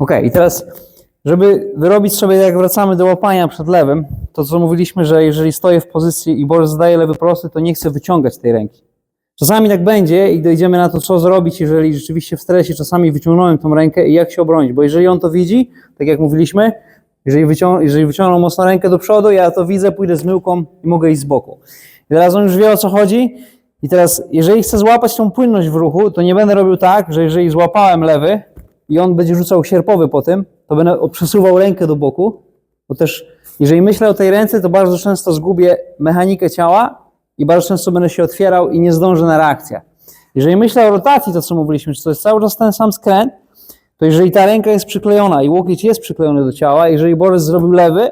Ok, i teraz, żeby wyrobić sobie, jak wracamy do łapania przed lewym, to co mówiliśmy, że jeżeli stoję w pozycji i Boże zadaje lewy prosty, to nie chcę wyciągać tej ręki. Czasami tak będzie i dojdziemy na to, co zrobić, jeżeli rzeczywiście w stresie czasami wyciągnąłem tą rękę i jak się obronić, bo jeżeli on to widzi, tak jak mówiliśmy, jeżeli, wycią jeżeli wyciągnął mocno rękę do przodu, ja to widzę, pójdę z myłką i mogę iść z boku. I teraz on już wie o co chodzi i teraz jeżeli chcę złapać tą płynność w ruchu, to nie będę robił tak, że jeżeli złapałem lewy i on będzie rzucał sierpowy po tym, to będę przesuwał rękę do boku, bo też jeżeli myślę o tej ręce, to bardzo często zgubię mechanikę ciała i bardzo często będę się otwierał i nie zdążę na reakcję. Jeżeli myślę o rotacji, to co mówiliśmy, że to jest cały czas ten sam skręt, to jeżeli ta ręka jest przyklejona i łokieć jest przyklejony do ciała, jeżeli Borys zrobił lewy,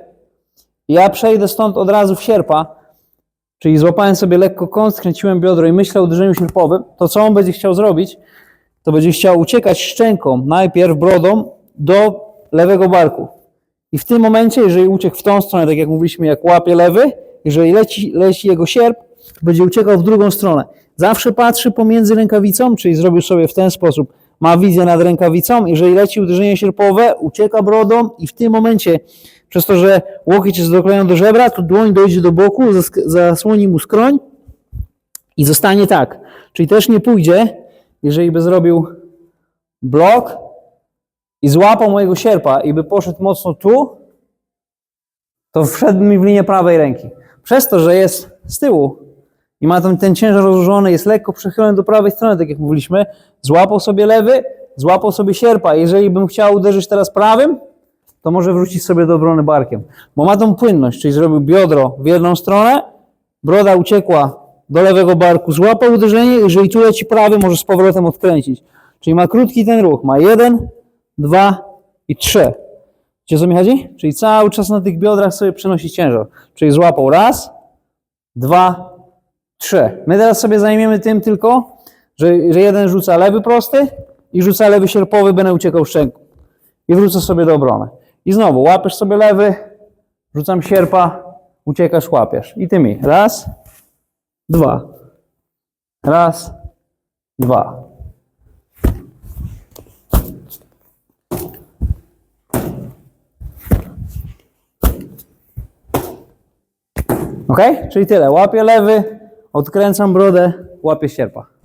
ja przejdę stąd od razu w sierpa, czyli złapałem sobie lekko kąt, skręciłem biodro i myślę o uderzeniu sierpowym, to co on będzie chciał zrobić, to będzie chciał uciekać szczęką, najpierw brodą do lewego barku. I w tym momencie, jeżeli uciekł w tą stronę, tak jak mówiliśmy, jak łapie lewy, jeżeli leci, leci jego sierp, będzie uciekał w drugą stronę. Zawsze patrzy pomiędzy rękawicą, czyli zrobił sobie w ten sposób, ma wizję nad rękawicą, jeżeli leci uderzenie sierpowe, ucieka brodą i w tym momencie, przez to, że łokieć jest doklejony do żebra, to dłoń dojdzie do boku, zasłoni mu skroń i zostanie tak. Czyli też nie pójdzie, jeżeli by zrobił blok i złapał mojego sierpa i by poszedł mocno tu, to wszedł mi w linię prawej ręki. Przez to, że jest z tyłu i ma tam ten ciężar rozłożony, jest lekko przechylony do prawej strony, tak jak mówiliśmy, złapał sobie lewy, złapał sobie sierpa. Jeżeli bym chciał uderzyć teraz prawym, to może wrócić sobie do obrony barkiem, bo ma tą płynność, czyli zrobił biodro w jedną stronę, broda uciekła do lewego barku, złapał uderzenie, jeżeli tu leci prawy, może z powrotem odkręcić. Czyli ma krótki ten ruch, ma jeden, dwa i trzy. Wiecie co mi chodzi? Czyli cały czas na tych biodrach sobie przenosi ciężar. Czyli złapał raz, dwa, trzy. My teraz sobie zajmiemy tym tylko, że, że jeden rzuca lewy prosty i rzuca lewy sierpowy, będę uciekał szczęką. I wrócę sobie do obrony. I znowu łapiesz sobie lewy, rzucam sierpa, uciekasz, łapiesz. I ty mi. Raz, dwa. Raz, dwa. Ok? Czyli tyle. Łapię lewy, odkręcam brodę, łapię sierpa.